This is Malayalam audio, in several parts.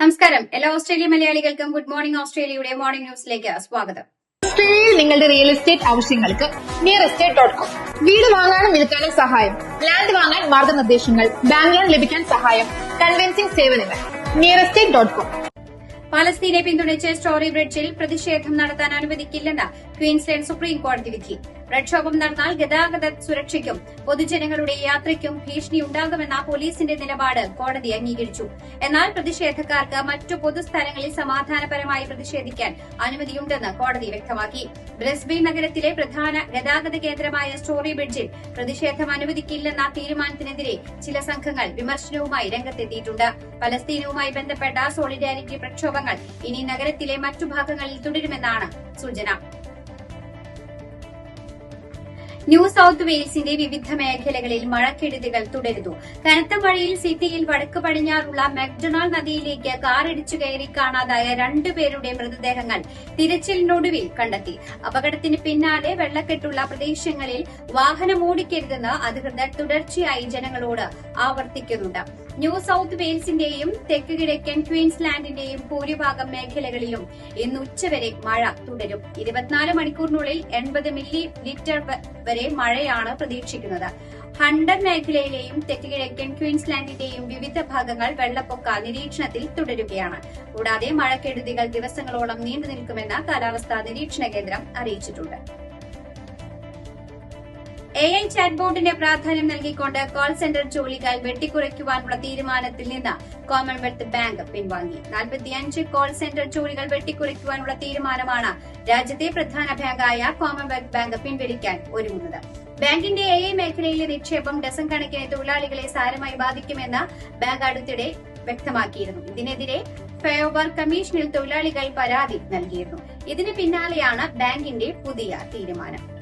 നമസ്കാരം. എല്ലാ ഓസ്ട്രേലിയ മലയാളികൾക്കും ഗുഡ് മോർണിംഗ് ഓസ്ട്രേലിയയുടെ മോർണിംഗ് ന്യൂസിലേക്ക് സ്വാഗതം. ഓസ്ട്രേലിയയിൽ നിങ്ങളുടെ റിയൽ എസ്റ്റേറ്റ് ആവശ്യങ്ങൾക്ക് നിയർ എസ്റ്റേറ്റ് ഡോട്ട് കോം വീട് വാങ്ങാനും വിൽക്കാനും സഹായം. ലാൻഡ് വാങ്ങാൻ മാർഗനിർദ്ദേശങ്ങൾ ബാങ്ക് ലോൺ ലഭിക്കാൻ സഹായം കൺവെൻസിംഗ് സേവനങ്ങൾ. നിയർ എസ്റ്റേറ്റ് ഡോട്ട് കോം പാലസ്തീനെ പിന്തുണച്ച് സ്റ്റോറി ബ്രിഡ്ജിൽ പ്രതിഷേധം നടത്താൻ അനുവദിക്കില്ലെന്ന് ക്വീൻസ്ലാൻഡ് സുപ്രീം കോടതി വിധി. പ്രക്ഷോഭം നടന്നാൽ ഗതാഗത സുരക്ഷയ്ക്കും പൊതുജനങ്ങളുടെ യാത്രയ്ക്കും ഭീഷണിയുണ്ടാകുമെന്ന പോലീസിന്റെ നിലപാട് കോടതി അംഗീകരിച്ചു. എന്നാൽ പ്രതിഷേധക്കാർക്ക് മറ്റു പൊതുസ്ഥലങ്ങളിൽ സമാധാനപരമായി പ്രതിഷേധിക്കാൻ അനുമതിയുണ്ടെന്ന് കോടതി വ്യക്തമാക്കി. ബ്രസ്ബെയിൻ നഗരത്തിലെ പ്രധാന ഗതാഗത കേന്ദ്രമായ സ്റ്റോറി ബ്രിഡ്ജിൽ പ്രതിഷേധം അനുവദിക്കില്ലെന്ന തീരുമാനത്തിനെതിരെ ചില സംഘങ്ങൾ വിമർശനവുമായി രംഗത്തെത്തിയിട്ടുണ്ട്. പലസ്തീനവുമായി ബന്ധപ്പെട്ട സോളിഡാരിറ്റി പ്രക്ഷോഭങ്ങൾ ഇനി നഗരത്തിലെ മറ്റു ഭാഗങ്ങളിൽ തുടരുമെന്നാണ് സൂചന. ന്യൂ സൌത്ത് വെയിൽസിന്റെ വിവിധ മേഖലകളിൽ മഴക്കെടുതികൾ തുടരുന്നു. കനത്ത മഴയിൽ സിറ്റിയിൽ വടക്ക് പടിഞ്ഞാറുള്ള മക്ഡൊണാൾഡ് നദിയിലേക്ക് കാറിടിച്ചു കയറി കാണാതായ രണ്ടുപേരുടെ മൃതദേഹങ്ങൾ തിരച്ചിലിനൊടുവിൽ കണ്ടെത്തി. അപകടത്തിന് പിന്നാലെ വെള്ളക്കെട്ടുള്ള പ്രദേശങ്ങളിൽ വാഹനം ഓടിക്കരുതെന്ന് അധികൃതർ തുടർച്ചയായി ജനങ്ങളോട് ആവർത്തിക്കുന്നുണ്ട്. ന്യൂ സൌത്ത് വെയിൽസിന്റെയും തെക്ക് കിഴക്കൻ ക്വീൻസ്ലാൻഡിന്റെയും ഭൂരിഭാഗം മേഖലകളിലും ഇന്ന് ഉച്ചവരെ മഴ തുടരും. ഇരുപത്തിനാല് മണിക്കൂറിനുള്ളിൽ എൺപത് മില്ലി ലിറ്റർ വരെ മഴയാണ് പ്രതീക്ഷിക്കുന്നത്. ഹണ്ടർ മേഖലയിലെയും തെക്ക് കിഴക്കൻ ക്വീൻസ്ലാൻഡിന്റെയും വിവിധ ഭാഗങ്ങൾ വെള്ളപ്പൊക്ക നിരീക്ഷണത്തിൽ തുടരുകയാണ്. കൂടാതെ മഴക്കെടുതികൾ ദിവസങ്ങളോളം നീണ്ടു നിൽക്കുമെന്ന് കാലാവസ്ഥാ നിരീക്ഷണ കേന്ദ്രം അറിയിച്ചിട്ടുണ്ട്. എ ഐ ചാറ്റ് ബോർഡിന്റെ പ്രാധാന്യം നൽകിക്കൊണ്ട് കോൾ സെന്റർ ജോലികൾ വെട്ടിക്കുറയ്ക്കുവാനുള്ള തീരുമാനത്തിൽ നിന്ന് കോമൺവെൽത്ത് ബാങ്ക് പിൻവാങ്ങി. നാൽപ്പത്തിയഞ്ച് കോൾ സെന്റർ ജോലികൾ വെട്ടിക്കുറയ്ക്കുവാനുള്ള തീരുമാനമാണ് രാജ്യത്തെ പ്രധാന ബാങ്കായ കോമൺവെൽത്ത് ബാങ്ക് പിൻവലിക്കാൻ ഒരുങ്ങുന്നത്. ബാങ്കിന്റെ എ ഐ മേഖലയിലെ നിക്ഷേപം ഡസൻ കണക്കിന് തൊഴിലാളികളെ സാരമായി ബാധിക്കുമെന്ന് ബാങ്ക് അടുത്തിടെ വ്യക്തമാക്കിയിരുന്നു. ഇതിനെതിരെ ഫ്ലൈഓവർ കമ്മീഷനിൽ തൊഴിലാളികൾ പരാതി നൽകിയിരുന്നു. ഇതിന് പിന്നാലെയാണ് ബാങ്കിന്റെ പുതിയ തീരുമാനം.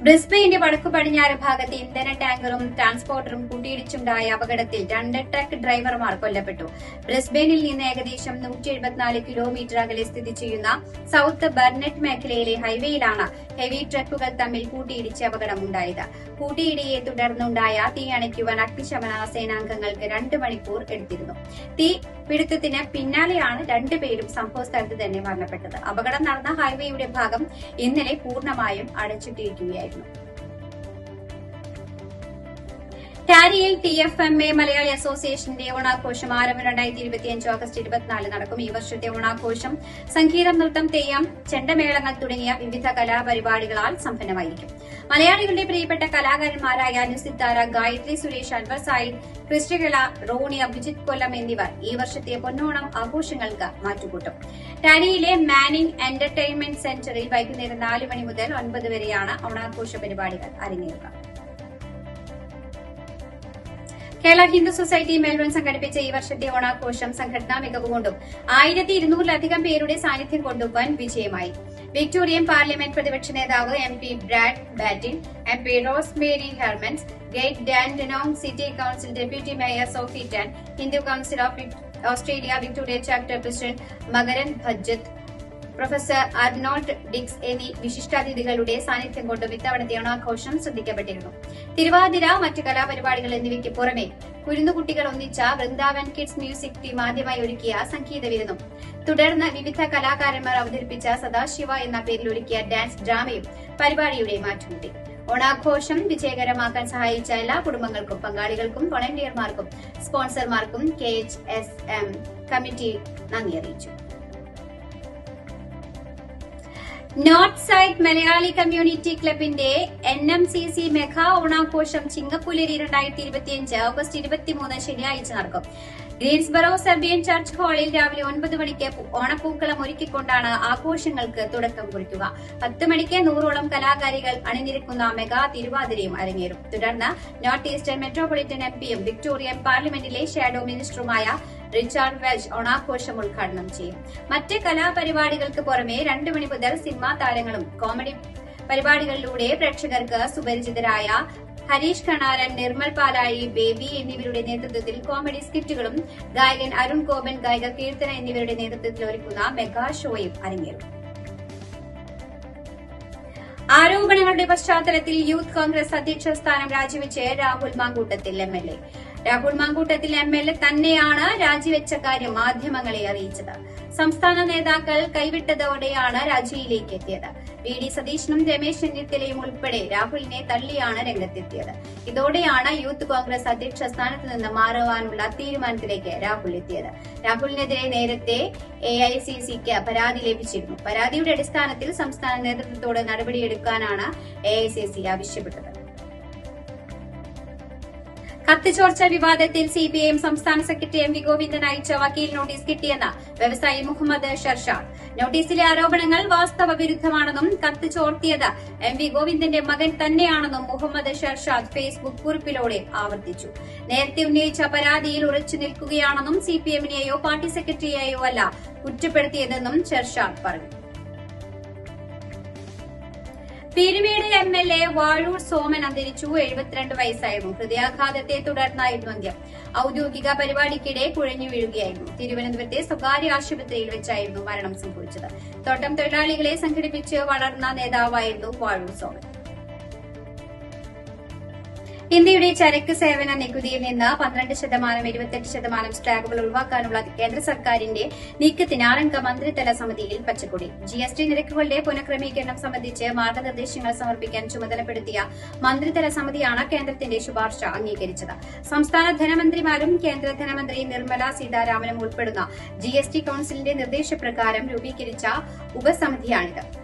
ബ്രിസ്ബെയിന്റെ വടക്കു പടിഞ്ഞാറ് ഭാഗത്ത് ഇന്ധന ടാങ്കറും ട്രാൻസ്പോർട്ടറും കൂട്ടിയിടിച്ചുണ്ടായ അപകടത്തിൽ രണ്ട് ട്രക്ക് ഡ്രൈവർമാർ കൊല്ലപ്പെട്ടു. ബ്രിസ്ബെയിനിൽ നിന്ന് ഏകദേശം നൂറ്റി എഴുപത്തിനാല് കിലോമീറ്റർ അകലെ സ്ഥിതി ചെയ്യുന്ന സൌത്ത് ബർണറ്റ് മേഖലയിലെ ഹൈവേയിലാണ് ഹെവി ട്രക്കുകൾ തമ്മിൽ കൂട്ടിയിടിച്ച് അപകടമുണ്ടായത്. കൂട്ടിയിടിയെ തുടർന്നുണ്ടായ തീ അണയ്ക്കുവാൻ അഗ്നിശമന സേനാംഗങ്ങൾക്ക് രണ്ട് മണിക്കൂർ എടുത്തിരുന്നു. തീ പിടുത്തത്തിന് പിന്നാലെയാണ് രണ്ടുപേരും സംഭവസ്ഥലത്ത് തന്നെ മരണപ്പെട്ടത്. അപകടം നടന്ന ഹൈവേയുടെ ഭാഗം ഇന്നലെ പൂർണമായും അടച്ചിട്ടിരിക്കുകയായിരുന്നു. ടാരിയിൽ T F M A Malayali അസോസിയേഷന്റെ ഓണാഘോഷം ആരംഭം രണ്ടായിരത്തി ഇരുപത്തിയഞ്ച് ഓഗസ്റ്റ് ഇരുപത്തിനാല് നടക്കും. ഈ വർഷത്തെ ഓണാഘോഷം സംഗീതം നൃത്തം തെയ്യം ചെണ്ടമേളങ്ങൾ തുടങ്ങിയ വിവിധ കലാപരിപാടികളാൽ സമ്പന്നമായിരിക്കും. മലയാളികളുടെ പ്രിയപ്പെട്ട കലാകാരന്മാരായ അനുസിത്താര ഗായത്രി സുരേഷ് അൻവർ സായിദ് ക്രിസ്റ്റികല റോണി അഭിജിത് കൊല്ലം എന്നിവർ ഈ വർഷത്തെ പൊന്നോണം ആഘോഷങ്ങൾക്ക് മാറ്റുകൂട്ടും. ടാരിയിലെ മാനിംഗ് എന്റർടൈൻമെന്റ് സെന്ററിൽ വൈകുന്നേരം നാല് മണി മുതൽ ഒൻപത് വരെയാണ് ഓണാഘോഷ പരിപാടികൾ അരങ്ങേറുക. കേരള ഹിന്ദു സൊസൈറ്റി മെൽബൺ സംഘടിപ്പിച്ച ഈ വർഷത്തെ ഓണാഘോഷം സംഘടനാ മികവ് കൊണ്ടും ആയിരത്തി ഇരുന്നൂറിലധികം പേരുടെ സാന്നിധ്യം കൊണ്ടും വൻ വിജയമായി. വിക്ടോറിയൻ പാർലമെന്റ് പ്രതിപക്ഷ നേതാവ് M P Brad Battin M P Rose Mary Hermans gate Dandenong city council deputy mayor Sophie Tan Hindu council of Australia Victoria chapter president Makaran Bhajjath professor Arnold Dix എന്നീ വിശിഷ്ടാതിഥികളുടെ സാന്നിധ്യം കൊണ്ടും ഇത്തവണത്തെ ഓണാഘോഷം ശ്രദ്ധിക്കപ്പെട്ടിരുന്നു. തിരുവാതിര മറ്റ് കലാപരിപാടികൾ എന്നിവയ്ക്ക് പുറമെ കുരുന്നുകുട്ടികൾ ഒന്നിച്ച വൃന്ദാവൻ കിഡ്സ് മ്യൂസിക് ടീം ആദ്യമായി ഒരുക്കിയ സംഗീത വിരുന്നും തുടർന്ന് വിവിധ കലാകാരന്മാർ അവതരിപ്പിച്ച സദാശിവ എന്ന പേരിൽ ഒരുക്കിയ ഡാൻസ് ഡ്രാമയും പരിപാടിയുടെ മാറ്റുകൂട്ടി ഓണാഘോഷം വിജയകരമാക്കാൻ സഹായിച്ച എല്ലാ കുടുംബങ്ങൾക്കും പങ്കാളികൾക്കും വോളണ്ടിയർമാർക്കും സ്പോൺസർമാർക്കും K H S M committee നന്ദി അറിയിച്ചു. നോർത്ത് സൈഡ് മലയാളി കമ്മ്യൂണിറ്റി ക്ലബിന്റെ N M C C mega ഓണാഘോഷം ചിങ്ങപ്പുലരി രണ്ടായിരത്തി ഇരുപത്തിയഞ്ച് ഓഗസ്റ്റ് ഇരുപത്തിമൂന്ന് ശനിയാഴ്ച നടക്കും. ഗ്രീൻസ്ബറോ സെർബിയൻ ചർച്ച് ഹാളിൽ രാവിലെ ഒൻപത് മണിക്ക് ഓണപ്പൂക്കളം ഒരുക്കിക്കൊണ്ടാണ് ആഘോഷങ്ങൾക്ക് തുടക്കം കുറിക്കുക. പത്ത് മണിക്ക് നൂറോളം കലാകാരികൾ അണിനിരക്കുന്ന മെഗാ തിരുവാതിരയും അരങ്ങേറും. തുടർന്ന് നോർത്ത് ഈസ്റ്റേൺ മെട്രോപൊളിറ്റൻ എം പിയും വിക്ടോറിയൻ പാർലമെന്റിലെ ഷാഡോ മിനിസ്റ്ററുമായ റിച്ചാർഡ് വെൽജ് ഓണാഘോഷം ഉദ്ഘാടനം ചെയ്യും. മറ്റ് കലാപരിപാടികൾക്ക് പുറമെ രണ്ടു മണി മുതൽ സിനിമാ താരങ്ങളും കോമഡി പരിപാടികളിലൂടെ പ്രേക്ഷകർക്ക് സുപരിചിതരായ ഹരീഷ് കണാരൻ നിർമ്മൽ പാലായി ബേബി എന്നിവരുടെ നേതൃത്വത്തിൽ കോമഡി സ്കിറ്റുകളും ഗായകൻ അരുൺ കോബൻ ഗായിക കീർത്തന എന്നിവരുടെ നേതൃത്വത്തിൽ ഒരുക്കുന്ന മെഗാ ഷോയും അരങ്ങേറും. ആരോപണങ്ങളുടെ പശ്ചാത്തലത്തിൽ യൂത്ത് കോൺഗ്രസ് അധ്യക്ഷ സ്ഥാനം രാജിവെച്ച് Rahul Mamkootathil M L A. Rahul Mamkootathil M L A തന്നെയാണ് രാജിവെച്ച കാര്യം മാധ്യമങ്ങളെ അറിയിച്ചത്. സംസ്ഥാന നേതാക്കൾ കൈവിട്ടതോടെയാണ് രാജിയിലേക്ക് എത്തിയത്. വി ഡി സതീശനും രമേശ് ചെന്നിത്തലയും ഉൾപ്പെടെ രാഹുലിനെ തള്ളിയാണ് രംഗത്തെത്തിയത്. ഇതോടെയാണ് യൂത്ത് കോൺഗ്രസ് അധ്യക്ഷ സ്ഥാനത്ത് നിന്ന് മാറുവാനുള്ള തീരുമാനത്തിലേക്ക് രാഹുൽ എത്തിയത്. രാഹുലിനെതിരെ നേരത്തെ എ ഐ സി സിക്ക് പരാതി ലഭിച്ചിരുന്നു. പരാതിയുടെ അടിസ്ഥാനത്തിൽ സംസ്ഥാന നേതൃത്വത്തോട് നടപടിയെടുക്കാനാണ് എ ഐ സി സി ആവശ്യപ്പെട്ടത്. കത്ത് ചോർച്ച വിവാദത്തിൽ സിപിഐഎം സംസ്ഥാന സെക്രട്ടറി എം വി ഗോവിന്ദൻ അയച്ച വക്കീൽ നോട്ടീസ് കിട്ടിയെന്ന് വ്യവസായി മുഹമ്മദ് ഷർഷാദ് നോട്ടീസിലെ ആരോപണങ്ങൾ വാസ്തവ വിരുദ്ധമാണെന്നും കത്ത് ചോർത്തിയത് എം വി ഗോവിന്ദന്റെ മകൻ തന്നെയാണെന്നും മുഹമ്മദ് ഷർഷാദ് ഫേസ്ബുക്ക് കുറിപ്പിലൂടെ ആവർത്തിച്ചു. നേരത്തെ ഉന്നയിച്ച പരാതിയിൽ ഉറച്ചു നിൽക്കുകയാണെന്നും സിപിഎമ്മിനെയോ പാർട്ടി സെക്രട്ടറിയെയോ അല്ല കുറ്റപ്പെടുത്തിയതെന്നും ഷർഷാദ് പറഞ്ഞു. Peerumade M L A Vazhoor Soman അന്തരിച്ചു. എഴുപത്തിരണ്ട് വയസ്സായിരുന്നു. ഹൃദയാഘാതത്തെ തുടർന്നായിരുന്നു അന്ത്യം. ഔദ്യോഗിക പരിപാടിക്കിടെ കുഴഞ്ഞു വീഴുകയായിരുന്നു. തിരുവനന്തപുരത്തെ സ്വകാര്യ ആശുപത്രിയിൽ വെച്ചായിരുന്നു മരണം സംഭവിച്ചത്. തോട്ടം തൊഴിലാളികളെ സംഘടിപ്പിച്ച് വളർന്ന നേതാവായിരുന്നു വാഴൂർ സോമൻ. ഇന്ത്യയുടെ ചരക്ക് സേവന നികുതിയിൽ നിന്ന് പന്ത്രണ്ട് ശതമാനം ഇരുപത്തെട്ട് ശതമാനം സ്ലാബുകൾ ഒഴിവാക്കാനുള്ള കേന്ദ്ര സർക്കാരിന്റെ നീക്കത്തിന് ആറംഗ മന്ത്രിതല സമിതിയിൽ പച്ചക്കൊടി. ജി എസ് ടി നിരക്കുകളുടെ പുനഃക്രമീകരണം സംബന്ധിച്ച് മാർഗനിർദ്ദേശങ്ങൾ സമർപ്പിക്കാൻ ചുമതലപ്പെടുത്തിയ മന്ത്രിതല സമിതിയാണ് കേന്ദ്രത്തിന്റെ ശുപാർശ അംഗീകരിച്ചത്. സംസ്ഥാന ധനമന്ത്രിമാരും കേന്ദ്ര ധനമന്ത്രി നിർമ്മല സീതാരാമനും ഉൾപ്പെടുന്ന ജി എസ് ടി കൌൺസിലിന്റെ നിർദ്ദേശപ്രകാരം രൂപീകരിച്ച ഉപസമിതിയാണിത്.